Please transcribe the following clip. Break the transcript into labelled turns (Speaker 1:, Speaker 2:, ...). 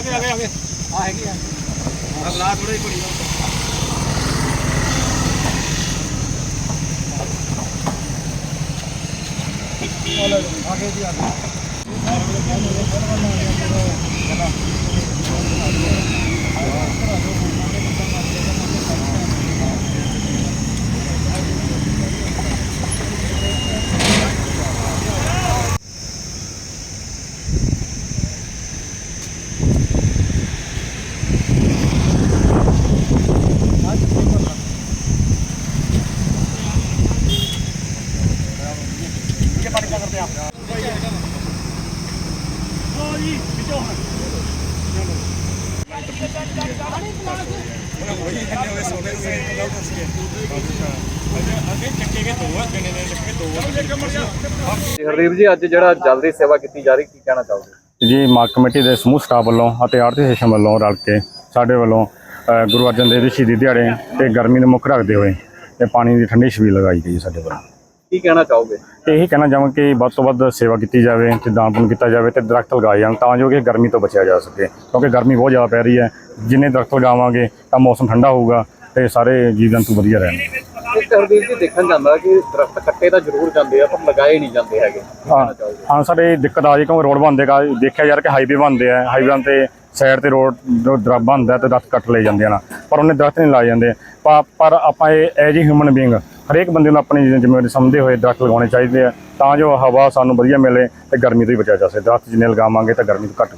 Speaker 1: ਆਗੇ ਆਗੇ ਆ ਹੈਗੀ ਆ। ਅਗਲਾ ਥੋੜਾ ਹੀ ਘੜੀ ਆਗੇ
Speaker 2: ਜੀ ਆਗੇ ਹਰਦੀਪ ਜੀ, ਅੱਜ ਜਿਹੜਾ ਜਲਦੀ ਸੇਵਾ ਕੀਤੀ ਜਾ ਰਹੀ, ਕੀ ਕਹਿਣਾ ਚਾਹੋਗੇ?
Speaker 3: ਜੀ, ਮਾਰਕ ਕਮੇਟੀ ਦੇ ਸਮੂਹ ਸਟਾਫ ਵੱਲੋਂ ਅਤੇ ਆਰਤੀ ਸੈਸ਼ਨ ਵੱਲੋਂ ਰਲ ਕੇ ਸਾਡੇ ਵੱਲੋਂ ਗੁਰੂ ਅਰਜਨ ਦੇਵ ਜੀ ਸ਼ਹੀਦੀ ਦਿਹਾੜੇ ਤੇ ਗਰਮੀ ਨੂੰ ਮੁੱਖ ਰੱਖਦੇ ਹੋਏ ਤੇ ਪਾਣੀ ਦੀ ਠੰਡੀ ਛਬੀਲ ਲਗਾਈ ਗਈ ਸਾਡੇ ਵੱਲੋਂ।
Speaker 2: ਕੀ ਕਹਿਣਾ ਚਾਹੋਗੇ?
Speaker 3: ਇਹੀ ਕਹਿਣਾ ਚਾਹਾਂਗਾ ਕਿ ਵੱਧ ਤੋਂ ਵੱਧ ਸੇਵਾ ਕੀਤੀ ਜਾਵੇ ਤੇ ਦਾਨ ਪੁੰਨ ਕੀਤਾ ਜਾਵੇ ਤੇ ਦਰਖਤ ਲਗਾਏ ਜਾਣ ਤਾਂ ਜੋ ਕਿ ਗਰਮੀ ਤੋਂ ਬਚਿਆ ਜਾ ਸਕੇ। ਕਿਉਂਕਿ ਗਰਮੀ ਬਹੁਤ ਜ਼ਿਆਦਾ ਪੈ ਰਹੀ ਹੈ। ਜਿੰਨੇ ਦਰਖਤ ਲਗਾਵਾਂਗੇ ਤਾਂ ਮੌਸਮ ਠੰਡਾ ਹੋਊਗਾ ਤੇ ਸਾਰੇ ਜੀਵ ਜੰਤੂ ਵਧੀਆ ਰਹਿਣਗੇ।
Speaker 2: ਹਰਦੀਪ ਜੀ ਦੇਖਣ ਜਾਂਦਾ ਕਿ ਦਰਖਤ ਕੱਟੇ ਤਾਂ ਜ਼ਰੂਰ ਜਾਂਦੇ ਆ ਪਰ ਲਗਾਏ ਨਹੀਂ ਜਾਂਦੇ ਹੈਗੇ।
Speaker 3: ਹਾਂ।
Speaker 2: ਕਹਿਣਾ ਚਾਹੋਗੇ?
Speaker 3: ਹਾਂ ਸਾਡੇ ਦਿੱਕਤ ਆ ਰਹੀ ਕਿਉਂਕਿ ਰੋਡ ਬਣਦੇ ਕਾ ਦੇਖਿਆ ਯਾਰ ਕਿ ਹਾਈਵੇ ਬਣਦੇ ਆ। ਹਾਈਵੇਆਂ ਤੇ ਸਾਈਡ ਤੇ ਰੋਡ ਜੋ ਦਰਖਤ ਬਣਦਾ ਤੇ ਦਰਖਤ ਕੱਟ ਲਏ ਜਾਂਦੇ ਹਨ ਪਰ ਉਹਨੇ ਦਰਖਤ ਨਹੀਂ ਲਾਏ ਜਾਂਦੇ। ਪਾ- ਪਰ ਆਪਾਂ ਇਹ ਐਜ ਈ ਹਿਊਮਨ ਬੀਇੰਗ ਹਰੇਕ ਬੰਦੇ ਨੂੰ ਆਪਣੀ ਜ਼ਿੰਮੇਵਾਰੀ ਸਮਝਦੇ ਹੋਏ ਦਰਖਤ ਲਗਾਉਣੇ ਚਾਹੀਦੇ ਆ, ਤਾਂ ਜੋ ਹਵਾ ਸਾਨੂੰ ਵਧੀਆ ਮਿਲੇ ਤੇ ਗਰਮੀ ਤੋਂ ਵੀ ਬਚਿਆ ਜਾ ਸਕੇ। ਦਰਖਤ ਜਿੰਨੇ ਲਗਾਵਾਂਗੇ ਤਾਂ ਗਰਮੀ ਤੋਂ ਘੱਟ